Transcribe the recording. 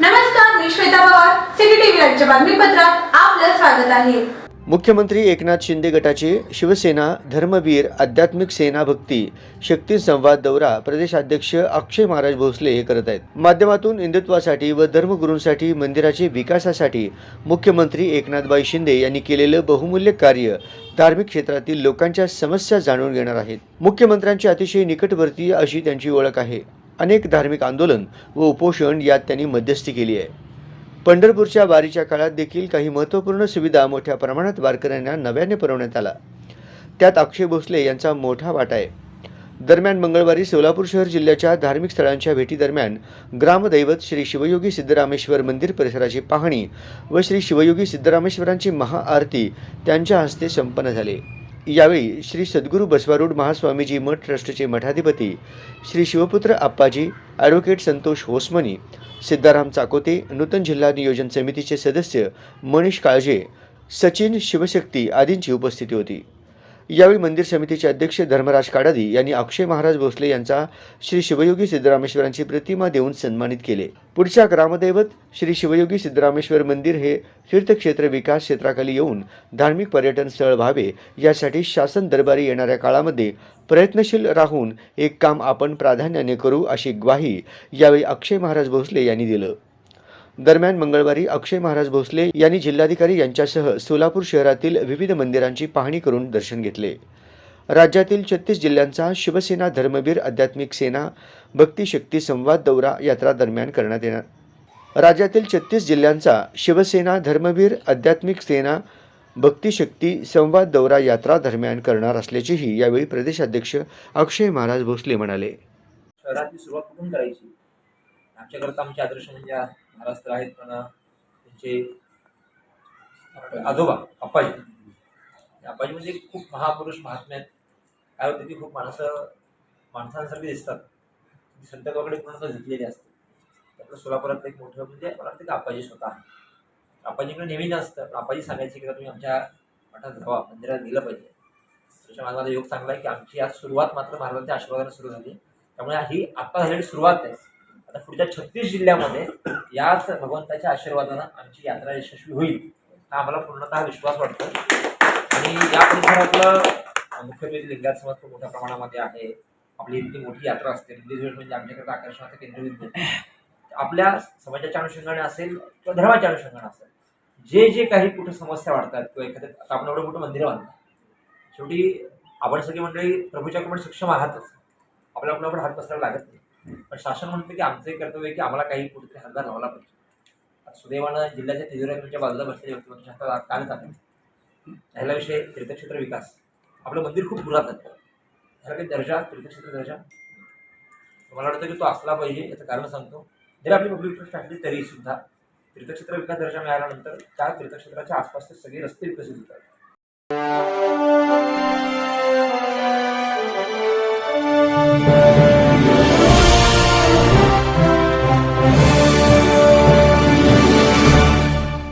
नमस्कार मी Shweta Pawar city TV बातमीपत्रात आपलं स्वागत आहे. मुख्यमंत्री एकनाथ शिंदे गटाचे शिवसेना धर्मवीर आध्यात्मिक सेना भक्ती शक्ती संवाद दौरा प्रदेशाध्यक्ष अक्षय महाराज भोसले हे करत आहेत. माध्यमातून हिंदुत्वासाठी व धर्मगुरूंसाठी मंदिराचे विकासासाठी मुख्यमंत्री एकनाथबाई शिंदे यांनी केलेलं बहुमूल्य कार्य धार्मिक क्षेत्रातील लोकांच्या समस्या जाणून घेणार आहेत. मुख्यमंत्र्यांची अतिशय निकटवर्तीय अशी त्यांची ओळख आहे. अनेक धार्मिक आंदोलन व उपोषण यात त्यांनी मध्यस्थी केली आहे. पंढरपूरच्या वारीच्या काळात देखील काही महत्त्वपूर्ण सुविधा मोठ्या प्रमाणात वारकऱ्यांना नव्याने पुरवण्यात आला त्यात अक्षय भोसले यांचा मोठा वाटा आहे. दरम्यान मंगळवारी सोलापूर शहर जिल्ह्याच्या धार्मिक स्थळांच्या भेटीदरम्यान ग्रामदैवत श्री शिवयोगी सिद्धरामेश्वर मंदिर परिसराची पाहणी व श्री शिवयोगी सिद्धरामेश्वरांची महाआरती त्यांच्या हस्ते संपन्न झाली. यावेळी श्री सद्गुरू बसवारूढ महास्वामीजी मठ ट्रस्टचे मठाधिपती श्री शिवपुत्र आप्पाजी ॲडव्होकेट संतोष होसमनी सिद्धाराम चाकोते नूतन जिल्हा नियोजन समितीचे सदस्य मनीष काळजे सचिन शिवशक्ती आदींची उपस्थिती होती. यावेळी मंदिर समितीचे अध्यक्ष धर्मराज काडादी यांनी अक्षय महाराज भोसले यांचा श्री शिवयोगी सिद्धरामेश्वरांची प्रतिमा देऊन सन्मानित केले. पुढच्या ग्रामदैवत श्री शिवयोगी सिद्धरामेश्वर मंदिर हे तीर्थक्षेत्र विकास क्षेत्राखाली येऊन धार्मिक पर्यटन स्थळ व्हावे यासाठी शासन दरबारी येणाऱ्या काळामध्ये प्रयत्नशील राहून एक काम आपण प्राधान्याने करू अशी ग्वाही यावेळी अक्षय महाराज भोसले यांनी दिलं. दरम्यान मंगळवारी अक्षय महाराज भोसले यांनी जिल्हाधिकारी यांच्यासह सोलापूर शहरातील विविध मंदिरांची पाहणी करून दर्शन घेतले. राज्यातील छत्तीस जिल्ह्यांचा शिवसेना धर्मवीर आध्यात्मिक सेना भक्ती शक्ती संवाद दौरा यात्रा दरम्यान करण्यात येणार. राज्यातील छत्तीस जिल्ह्यांचा शिवसेना धर्मवीर आध्यात्मिक सेना भक्ती शक्ती संवाद दौरा यात्रा दरम्यान करणार असल्याचेही यावेळी प्रदेशाध्यक्ष अक्षय महाराज भोसले म्हणाले. शहराची सुरुवात कुठून करायची? आमच्याकरता आमचे आदर्श म्हणजे महाराज तर आहेत पण त्यांचे आजोबा अप्पाजी. अप्पाजी म्हणजे खूप महापुरुष महात्मे आहेत. काय होतं की खूप माणसं माणसांसारखी दिसतात. संतांकडे पूर्ण झुकलेली असते. आपलं सोलापुरात एक मोठं म्हणजे मला वाटतं की अप्पाजी स्वतः आहे अप्पाजीकडे नेहमी नसतं पण अप्पाजी सांगायचे की तुम्ही आमच्या मठात जावा मंदिरात गेलं पाहिजे. त्याच्या माझा माझा योग चांगला आहे की आमची आज सुरुवात मात्र महाराजांच्या आशीर्वादाने सुरू झाली. त्यामुळे ही आत्ता झालेली सुरुवात आहे. आता पुढच्या छत्तीस जिल्ह्यामध्ये याच भगवंताच्या आशीर्वादानं आमची यात्रा यशस्वी होईल हा आम्हाला पूर्णतः विश्वास वाटतो. आणि या परिसरातलं मुख्यत्वे लिंगायत समाज खूप मोठ्या प्रमाणामध्ये आहे. आपली इतकी मोठी यात्रा असते. रिलीज म्हणजे आमच्याकडे आकर्षणाचं केंद्रबिंदू आपल्या समाजाच्या अनुषंगाने असेल किंवा धर्माच्या अनुषंगाने असेल जे जे काही कुठे समस्या वाढतात किंवा एखाद्या आता आपण एवढं मोठं मंदिर बांधतात शेवटी आपण सगळी मंडळी प्रभूच्या कडून सक्षम आहातच. आपल्या आपण हात पसरायला लागत नाही. पण शासन म्हणतं की आमचं एक कर्तव्य की आम्हाला काही कुठेतरी हातभार लावला पाहिजे सुदैवानं जिल्ह्याच्या तिजोऱ्याच्या बाजूला बसलेल्या व्यक्तिमत्व हातात काल चालेल राहिला विषय तीर्थक्षेत्र विकास. आपलं मंदिर खूप पुरातन आहे. ह्याला काही दर्जा तीर्थक्षेत्र दर्जा? मला वाटतं की तो असला पाहिजे याचं कारण सांगतो. जरी आपली पब्लिक ट्रस्ट असली तरी सुद्धा तीर्थक्षेत्र विकास दर्जा मिळाल्यानंतर त्या तीर्थक्षेत्राच्या आसपासचे सगळे रस्ते विकसित होतात.